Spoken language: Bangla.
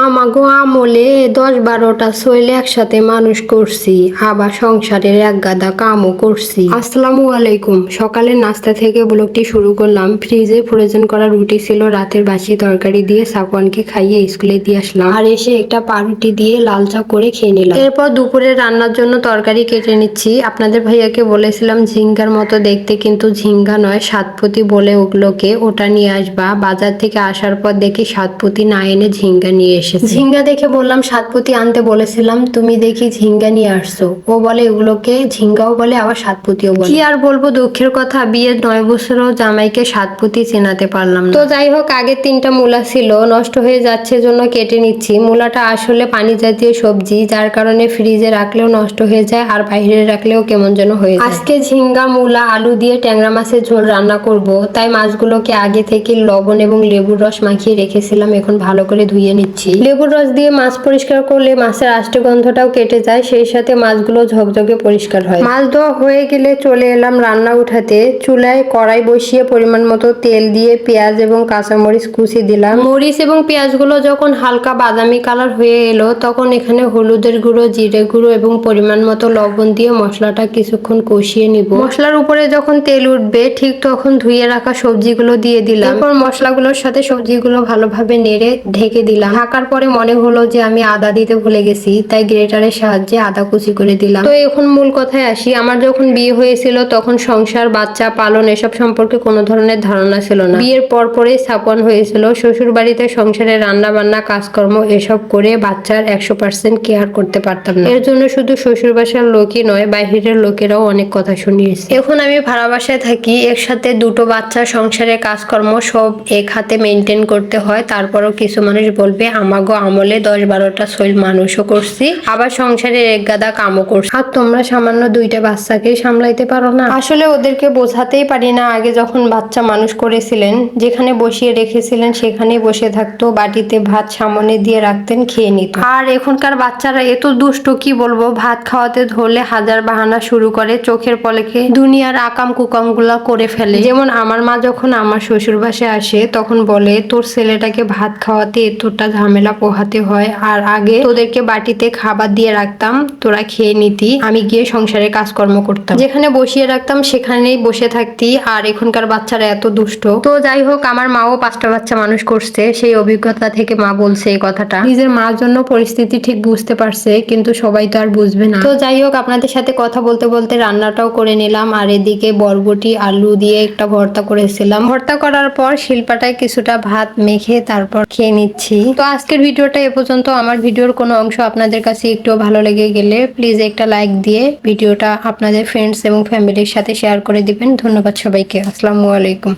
আমাগো আমলে দশ বারোটা শৈলে একসাথে মানুষ করছি, আবার সংসারের এক গাদা কামও করছি। আসসালামু আলাইকুম। সকালের নাস্তা থেকে ব্লগটি শুরু করলাম। ফ্রিজে ফ্রোজেন করা রুটি ছিল, রাতের বাসি তরকারি দিয়ে সাকওয়ানকে খাইয়ে স্কুলে দিয়ে আসলাম। আর এসে একটা পাউরুটি দিয়ে লাল চা করে খেয়ে নিলাম। এরপর দুপুরে রান্নার জন্য তরকারি কেটে নিচ্ছি। আপনাদের ভাইয়াকে বলেছিলাম, ঝিঙ্গার মতো দেখতে কিন্তু ঝিঙ্গা নয়, সাতপতি বলে ওগুলোকে ওটা নিয়ে আসবা। বাজার থেকে আসার পর দেখি সাতপতি না এনে ঝিঙ্গা নিয়ে এসেছে। ঝিঙ্গা দেখে বললাম সাতপতি আনতে বলেছিলাম তুমি দেখি ঝিঙ্গা নিয়ে আসছো। ও বলে এগুলোকে ঝিঙ্গাও বলে আবার সাতপতিও বলে। কি আর বলব দুঃখের কথা বিয়ের নয় বছরও জামাইকে সাতপতি চেনাতে পারলাম তো যাই হোক আগের তিনটা মূলা ছিল নষ্ট হয়ে যাচ্ছে জন্য কেটে নিচ্ছি। মূলাটা আসলে পানি জাতীয় সবজি যার কারণে ফ্রিজে রাখলেও নষ্ট হয়ে যায় আর বাইরে রাখলেও কেমন যেন হয়ে যায়। আজকে ঝিঙ্গা মূলা আলু দিয়ে ট্যাংরা মাছের ঝোল রান্না করব। তাই মাছগুলোকে আগে থেকে লবণ এবং লেবুর রস মাখিয়ে রেখেছিলাম এখন ভালো করে ধুয়ে নিচ্ছি। লেবুর রস দিয়ে মাছ পরিষ্কার করলে মাছের আষ্টে গন্ধটাও কেটে যায় সেই সাথে মাছগুলো ঝকঝকে পরিষ্কার হয়। মাছ ধোয়া হয়ে গেলে চলে এলাম রান্না উঠাতে। চুলায় কড়াই বসিয়ে পরিমাণ মতো তেল দিয়ে পেঁয়াজ এবং কাঁচামরিচ কুচি দিলাম। মরিচ এবং পেঁয়াজগুলো যখন হালকা বাদামি কালার হয়ে এলো তখন এখানে হলুদের গুঁড়ো জিরে গুঁড়ো এবং পরিমাণ মতো লবণ দিয়ে মশলাটা কিছুক্ষণ কষিয়ে নিব। মশলার উপরে যখন তেল উঠবে ঠিক তখন ধুয়ে রাখা সবজিগুলো দিয়ে দিলাম। এরপর মশলাগুলোর সাথে সবজিগুলো ভালোভাবে নেড়ে ঢেকে দিলাম। ঢাকার পরে মনে হলো যে আমি আদা দিতে ভুলে গেছি, তাই গ্রেটারের সাহায্যে আদা কুচি করে দিলাম। তো এখন মূল কথায় আসি, আমার যখন বিয়ে হয়েছিল তখন সংসার, বাচ্চা, পালন এসব সম্পর্কে কোনো ধরনের ধারণা ছিল না। বিয়ের পর পরেই স্থাপন হয়েছিল শ্বশুর বাড়িতে সংসারে রান্না বান্না কাজকর্ম এসব করে বাচ্চার একশো পার্সেন্ট কেয়ার করতে পারতাম না। এর জন্য শুধু শ্বশুর বাসার লোকই নয় বাহিরের লোকেরাও অনেক কথা শুনিয়েছে। এখন আমি ভাড়া বাসায় থাকি, একসাথে দুটো বাচ্চা সংসারের কাজকর্ম সব এক হাতে মেনটেন করতে হয়, তারপরও কিছু মানুষ বলবে আমাগো আমলে দশ বারোটা শৈল মানুষও করছি, আবার সংসারের এক গাদা কামও করছি। আর তোমরা সামান্য দুইটা বাচ্চাকে সামলাইতে পারো না। আসলে ওদেরকে বোঝাতেই পারি না, আগে যখন বাচ্চা মানুষ করেছিলেন, যেখানে বসিয়ে রেখেছিলেন সেখানেই বসে থাকতো, বাটিতে ভাত সামনে দিয়ে রাখতেন, খেয়ে নিত। আর এখনকার বাচ্চারা এত দুষ্ট, কি বলব, ভাত খাওয়াতে ধরলে হাজার বাহানা শুরু করে, চোখের পলেখে দুনিয়ার আকাম কুকামগুলা করে ফেলে। যেমন আমার মা যখন আমার শ্বশুর আসে, তখন বলে, তোর ছেলেটাকে ভাত খাওয়াতে এতটা ঝামেলা পোহাতে হয়। আর আগে তোদেরকে বাটিতে খাবার দিয়ে রাখতাম, তোরা খেয়ে নিতি। আমি গিয়ে সংসারে কাজকর্ম করতাম। যেখানে বসিয়ে রাখতাম, সেখানেই বসে থাকতি। আর এখনকার বাচ্চারা এত দুষ্ট। তো যাই হোক, আমার মাও পাঁচটা বাচ্চা মানুষ করছে। সেই অভিজ্ঞতা থেকে মা বলছে এই কথাটা। নিজের মার জন্য পরিস্থিতি ঠিক বুঝতে পারছে, কিন্তু সবাই তো আর বুঝবে না। তো যাই হোক, আপনাদের সাথে কথা বলতে বলতে রান্নাটাও করে নিলাম। আর এদিকে বরবটি, আলু দিয়ে একটা ভর্তা করেছিলাম। ভর্তা করার পর শিল্পাটায় কিছুটা ভাত মেখে তারপর খেয়ে নিচ্ছি। তো আজকের ভিডিওটা এ পর্যন্ত। আমার ভিডিওর কোনো অংশ আপনাদের কাছে একটু ভালো লেগে গেলে প্লিজ একটা লাইক দিয়ে ভিডিওটা আপনাদের ফ্রেন্ডস এবং ফ্যামিলির সাথে শেয়ার করে দিবেন। ধন্যবাদ সবাইকে। আসসালামু আলাইকুম।